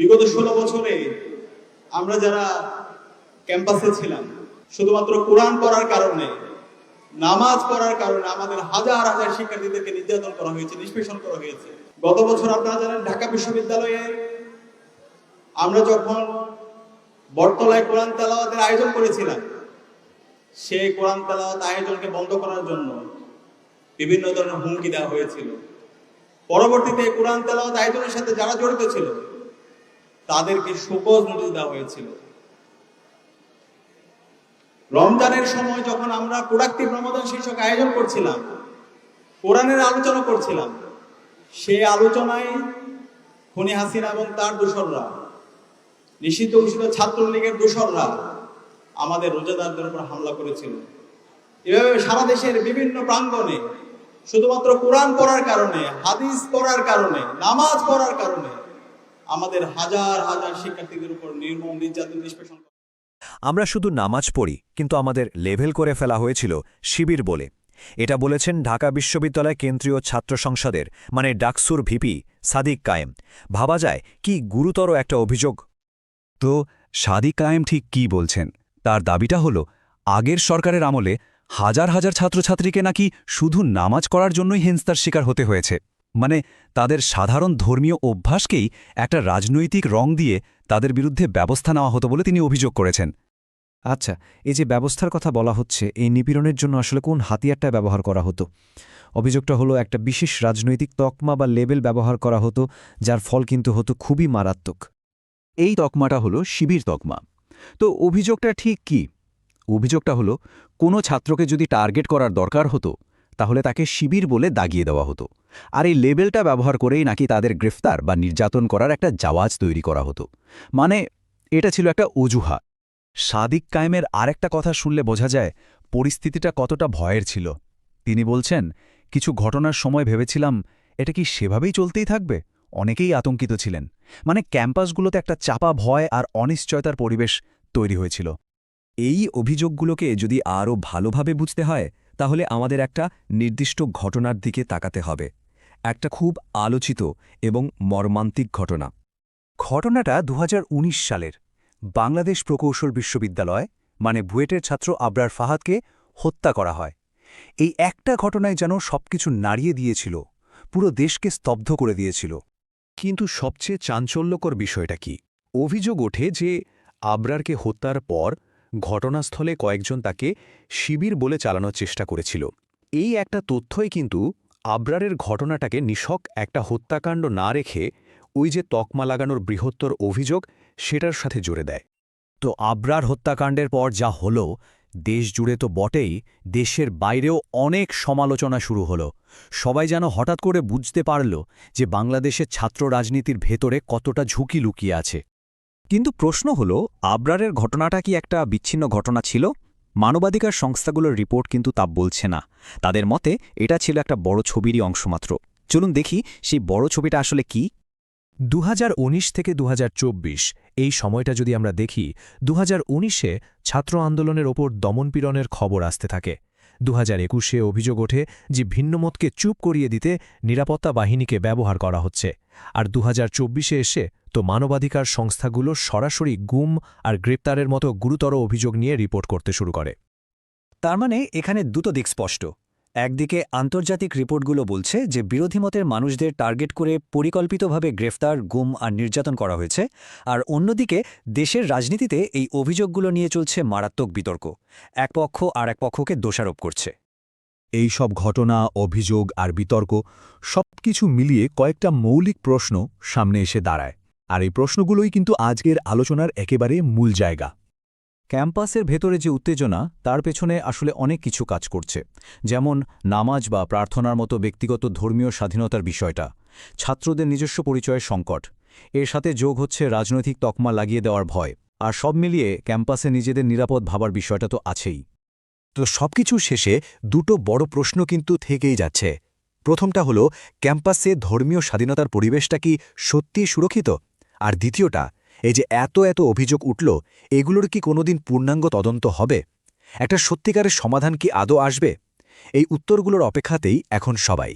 বিগত ষোলো বছরে আমরা যারা ক্যাম্পাসে ছিলাম, শুধুমাত্র কোরআন পড়ার কারণে, নামাজ পড়ার কারণে আমাদের হাজার হাজার শিক্ষার্থীদেরকে নির্যাতন করা হয়েছে, নিষ্পেষণ করা হয়েছে। গত বছর আপনারা জানেন ঢাকা বিশ্ববিদ্যালয়ে আমরা যখন বটতলায় কোরআন তেলাওয়াতের আয়োজন করেছিলাম, সেই কোরআন তেলাওয়াত আয়োজনকে বন্ধ করার জন্য বিভিন্ন ধরনের হুমকি দেওয়া হয়েছিল। পরবর্তীতে কোরআন তেলাওয়াত আয়োজনের সাথে যারা জড়িত ছিল তাদেরকে শোকজ নোটিশ দেওয়া হয়েছিল। রমজানের সময় যখন আমরা প্রোডাক্টিভ রমাদান শীর্ষক আয়োজন করছিলাম, কোরআনের আলোচনা করছিলাম, সেই আলোচনায় খুনি হাসিনা এবং তার দোসররা, নিষিদ্ধ ঘোষিত ছাত্রলীগের দোসররা আমাদের রোজাদারদের উপর হামলা করেছিল। এভাবে সারা দেশের বিভিন্ন প্রাঙ্গণে, শুধুমাত্র কোরআন পড়ার কারণে, হাদিস পড়ার কারণে, নামাজ পড়ার কারণে আমাদের হাজার হাজার শিক্ষার্থীদের উপর নির্মম নির্যাতন নিষ্পেষণ আমরা শুধু নামাজ পড়ি কিন্তু আমাদের লেভেল করে ফেলা হয়েছিল শিবির বলে। এটা বলেছেন ঢাকা বিশ্ববিদ্যালয় কেন্দ্রীয় ছাত্র সংসদের মানে ডাকসুর ভিপি সাদিক কায়েম। ভাবা যায় কি গুরুতর একটা অভিযোগ। তো সাদিক কায়েম ঠিক কি বলছেন? তার দাবিটা হল আগের সরকারের আমলে হাজার হাজার ছাত্রছাত্রীকে নাকি শুধু নামাজ করার জন্যই হিংস্তার শিকার হতে হয়েছে। মানে তাদের সাধারণ ধর্মীয় অভ্যাসকেই একটা রাজনৈতিক রং দিয়ে তাদের বিরুদ্ধে ব্যবস্থা নেওয়া হতো বলে তিনি অভিযোগ করেছেন। আচ্ছা এই যে ব্যবস্থার কথা বলা হচ্ছে এই নিপীড়নের জন্য আসলে কোন হাতিয়ারটা ব্যবহার করা হতো? অভিযোগটা হলো একটা বিশেষ রাজনৈতিক তকমা বা লেবেল ব্যবহার করা হতো যার ফল কিন্তু হতো খুবই মারাত্মক। এই তকমাটা হলো শিবির তকমা। তো অভিযোগটা ঠিক কি? অভিযোগটা হলো কোনো ছাত্রকে যদি টার্গেট করার দরকার হতো তাহলে তাকে শিবির বলে দাগিয়ে দেওয়া হতো। আর এই লেবেলটা ব্যবহার করেই নাকি তাদের গ্রেফতার বা নির্যাতন করার একটা জাওয়াজ তৈরি করা হতো। মানে এটা ছিল একটা অজুহা সাদিক কায়েমের আরেকটা কথা শুনলে বোঝা যায়, পরিস্থিতিটা কতটা ভয়ের ছিল। তিনি বলছেন, কিছু ঘটনার সময় ভেবেছিলাম, এটা কি সেভাবেই চলতেই থাকবে? অনেকেই আতঙ্কিত ছিলেন। মানে ক্যাম্পাসগুলোতে একটা চাপা ভয় আর অনিশ্চয়তার পরিবেশ তৈরি হয়েছিল। এই অভিযোগগুলোকে যদি আরও ভালোভাবে বুঝতে হয় তাহলে আমাদের একটা নির্দিষ্ট ঘটনার দিকে তাকাতে হবে। একটা খুব আলোচিত এবং মর্মান্তিক ঘটনা। ঘটনাটা দু হাজার উনিশ সালের। বাংলাদেশ প্রকৌশল বিশ্ববিদ্যালয় মানে বুয়েটের ছাত্র আবরার ফাহাদকে হত্যা করা হয়। এই একটা ঘটনায় যেন সবকিছু নাড়িয়ে দিয়েছিল, পুরো দেশকে স্তব্ধ করে দিয়েছিল। কিন্তু সবচেয়ে চাঞ্চল্যকর বিষয়টা কি? অভিযোগ ওঠে যে আবরারকে হত্যার পর ঘটনাস্থলে কয়েকজন তাকে শিবির বলে চালানোর চেষ্টা করেছিল। এই একটা তথ্যই কিন্তু আবরারের ঘটনাটাকে নিশক একটা হত্যাকাণ্ড না রেখে ওই যে তকমা লাগানোর বৃহত্তর অভিযোগ সেটার সাথে জুড়ে দেয়। তো আবরার হত্যাকাণ্ডের পর যা হল, দেশ জুড়ে তো বটেই, দেশের বাইরেও অনেক সমালোচনা শুরু হলো। সবাই যেন হঠাৎ করে বুঝতে পারল যে বাংলাদেশের ছাত্র রাজনীতির ভেতরে কতটা ঝুঁকি লুকিয়ে আছে। কিন্তু প্রশ্ন হল, আবরারের ঘটনাটা কি একটা বিচ্ছিন্ন ঘটনা ছিল? মানবাধিকার সংস্থাগুলোর রিপোর্ট কিন্তু তা বলছে না। তাদের মতে, এটা ছিল একটা বড় ছবিরই অংশমাত্র চলুন দেখি, সেই বড় ছবিটা আসলে কি? দু হাজার উনিশ থেকে দু হাজার চব্বিশ, এই সময়টা যদি আমরা দেখি দু উনিশে ছাত্র আন্দোলনের ওপর দমনপীড়নের খবর আসতে থাকে। দু হাজার একুশে অভিযোগ ওঠে যে ভিন্নমতকে চুপ করিয়ে দিতে নিরাপত্তা বাহিনীকে ব্যবহার করা হচ্ছে। আর দু হাজার এসে তো মানবাধিকার সংস্থাগুলো সরাসরি গুম আর গ্রেপ্তারের মতো গুরুতর অভিযোগ নিয়ে রিপোর্ট করতে শুরু করে। তার মানে এখানে দুটো দিক স্পষ্ট। একদিকে আন্তর্জাতিক রিপোর্টগুলো বলছে যে বিরোধী মতের মানুষদের টার্গেট করে পরিকল্পিতভাবে গ্রেফতার, গুম আর নির্যাতন করা হয়েছে। আর অন্যদিকে দেশের রাজনীতিতে এই অভিযোগগুলো নিয়ে চলছে মারাত্মক বিতর্ক। এক পক্ষ আর এক পক্ষকে দোষারোপ করছে। এই সব ঘটনা, অভিযোগ আর বিতর্ক সবকিছু মিলিয়ে কয়েকটা মৌলিক প্রশ্ন সামনে এসে দাঁড়ায়। আর এই প্রশ্নগুলোই কিন্তু আজকের আলোচনার একেবারে মূল জায়গা। ক্যাম্পাসের ভেতরে যে উত্তেজনা, তার পেছনে আসলে অনেক কিছু কাজ করছে। যেমন নামাজ বা প্রার্থনার মতো ব্যক্তিগত ধর্মীয় স্বাধীনতার বিষয়টা, ছাত্রদের নিজস্ব পরিচয়ের সংকট, এর সাথে যোগ হচ্ছে রাজনৈতিক তকমা লাগিয়ে দেওয়ার ভয়, আর সব মিলিয়ে ক্যাম্পাসে নিজেদের নিরাপদ ভাবার বিষয়টা তো আছেই। তো সবকিছু শেষে দুটো বড় প্রশ্ন কিন্তু থেকেই যাচ্ছে। প্রথমটা হলো, ক্যাম্পাসে ধর্মীয় স্বাধীনতার পরিবেশটা কি সত্যিই সুরক্ষিত? আর দ্বিতীয়টা, এই যে এত এত অভিযোগ উঠল, এগুলোর কি কোনোদিন পূর্ণাঙ্গ তদন্ত হবে? একটা সত্যিকারের সমাধান কি আদৌ আসবে? এই উত্তরগুলোর অপেক্ষাতেই এখন সবাই।